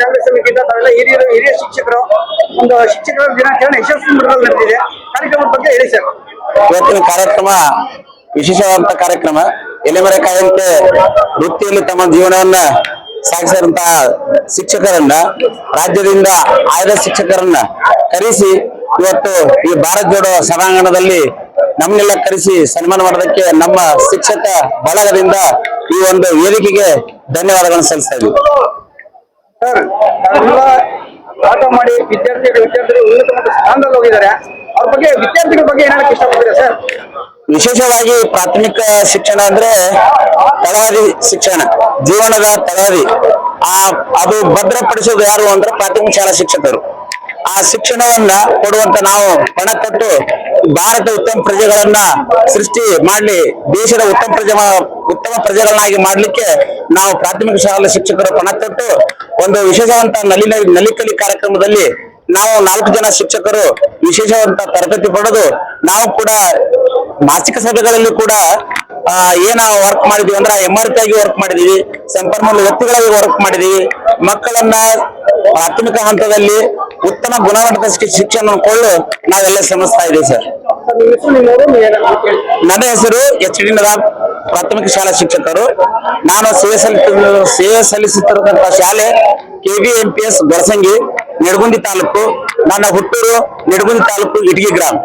ಕಾಂಗ್ರೆಸ್ ಸಮಿತಿಯಿಂದ ತಾವೆಲ್ಲ ಹಿರಿಯರು, ಹಿರಿಯ ಶಿಕ್ಷಕರು, ಒಂದು ಶಿಕ್ಷಕರ ದಿನಾಚರಣೆ ಯಶಸ್ವಿ ಮಟ್ಟದಲ್ಲಿ ನಡೆದಿದೆ. ಕಾರ್ಯಕ್ರಮದ ಬಗ್ಗೆ ಹೇಳಿ ಸರ್. ಇವತ್ತಿನ ಕಾರ್ಯಕ್ರಮ ವಿಶೇಷವಾದಂತ ಕಾರ್ಯಕ್ರಮ. ಎಲೆಮರೆ ಕಾಯಂತೆ ವೃತ್ತಿಯಲ್ಲಿ ತಮ್ಮ ಜೀವನವನ್ನ ಸಾಗಿಸಿದಂತಹ ಶಿಕ್ಷಕರನ್ನ, ರಾಜ್ಯದಿಂದ ಆಯ್ದ ಶಿಕ್ಷಕರನ್ನ ಕರೆಸಿ ಇವತ್ತು ಈ ಭಾರತ್ ಜೋಡೋ ಸಭಾಂಗಣದಲ್ಲಿ ನಮ್ಮನ್ನೆಲ್ಲ ಕರೆಸಿ ಸನ್ಮಾನ ಮಾಡೋದಕ್ಕೆ ನಮ್ಮ ಶಿಕ್ಷಕ ಬಳಗದಿಂದ ಈ ಒಂದು ವೇದಿಕೆಗೆ ಧನ್ಯವಾದಗಳನ್ನು ಸಲ್ಲಿಸ್ತಾ ಇದ್ದೀವಿ. ಸರ್ ತಾವೆಲ್ಲ ಪಾಠ ಮಾಡಿ ವಿದ್ಯಾರ್ಥಿಗಳು ವಿದ್ಯಾರ್ಥಿಗಳು ಉನ್ನತ ಮಟ್ಟ ಸ್ಥಾನದಲ್ಲಿ ಹೋಗಿದ್ದಾರೆ. ಅವ್ರ ಬಗ್ಗೆ ವಿದ್ಯಾರ್ಥಿಗಳ ಬಗ್ಗೆ ಏನ್ ಹೇಳಕ್ ಇಷ್ಟಪಡ್ತೀರಾ ಸರ್? ವಿಶೇಷವಾಗಿ ಪ್ರಾಥಮಿಕ ಶಿಕ್ಷಣ ಅಂದ್ರೆ ತಳಹದಿ ಶಿಕ್ಷಣ, ಜೀವನದ ತಳಹದಿ ಆ, ಅದು ಭದ್ರಪಡಿಸೋದು ಯಾರು ಅಂದ್ರೆ ಪ್ರಾಥಮಿಕ ಶಾಲಾ ಶಿಕ್ಷಕರು. ಆ ಶಿಕ್ಷಣವನ್ನ ಕೊಡುವಂತ ನಾವು ಹಣ ಕೊಟ್ಟು ಭಾರತ ಉತ್ತಮ ಪ್ರಜೆಗಳನ್ನ ಸೃಷ್ಟಿ ಮಾಡಲಿ, ದೇಶದ ಉತ್ತಮ ಪ್ರಜೆ ಉತ್ತಮ ಪ್ರಜೆಗಳನ್ನಾಗಿ ಮಾಡಲಿಕ್ಕೆ ನಾವು ಪ್ರಾಥಮಿಕ ಶಾಲಾ ಶಿಕ್ಷಕರು ಪಣ ತೊಟ್ಟು, ಒಂದು ವಿಶೇಷವಂತ ನಲಿ ನಲಿಕಲಿ ಕಾರ್ಯಕ್ರಮದಲ್ಲಿ ನಾವು ನಾಲ್ಕು ಜನ ಶಿಕ್ಷಕರು ವಿಶೇಷವಂತ ತರಬೇತಿ ಪಡೆದು ನಾವು ಕೂಡ ಮಾಸಿಕ ಸಭೆಗಳಲ್ಲಿ ಕೂಡ ಏನ ವರ್ಕ್ ಮಾಡಿದೀವಿ ಅಂದ್ರೆ ಎಂ ಆರ್ ಆಗಿ ವರ್ಕ್ ಮಾಡಿದೀವಿ, ಸಂಪನ್ಮೂಲ ವ್ಯಕ್ತಿಗಳಾಗಿ ವರ್ಕ್ ಮಾಡಿದೀವಿ, ಮಕ್ಕಳನ್ನ ಪ್ರಾಥಮಿಕ ಹಂತದಲ್ಲಿ ಉತ್ತಮ ಗುಣಮಟ್ಟದ ಶಿಕ್ಷಣ ಕೊಳ್ಳು ನಾವೆಲ್ಲ ಶ್ರಮಿಸ್ತಾ ಇದ್ದೀವಿ, ಸರ್. ನನ್ನ ಹೆಸರು ಎಚ್ ಡಿ ನದಾಬ್ ಪ್ರಾಥಮಿಕ ಶಾಲಾ ಶಿಕ್ಷಕರು. ನಾನು ಸೇವೆ ಸಲ್ಲಿಸುತ್ತಿರುವ ಸೇವೆ ಸಲ್ಲಿಸುತ್ತಿರತಕ್ಕಂಥ ಶಾಲೆ K B M P S Gorasangi Nidagundi taluk ನನ್ನ ಹುಟ್ಟೂರು ನಿಡಗುಂದಿ ತಾಲೂಕು ಇಟಗಿ ಗ್ರಾಮ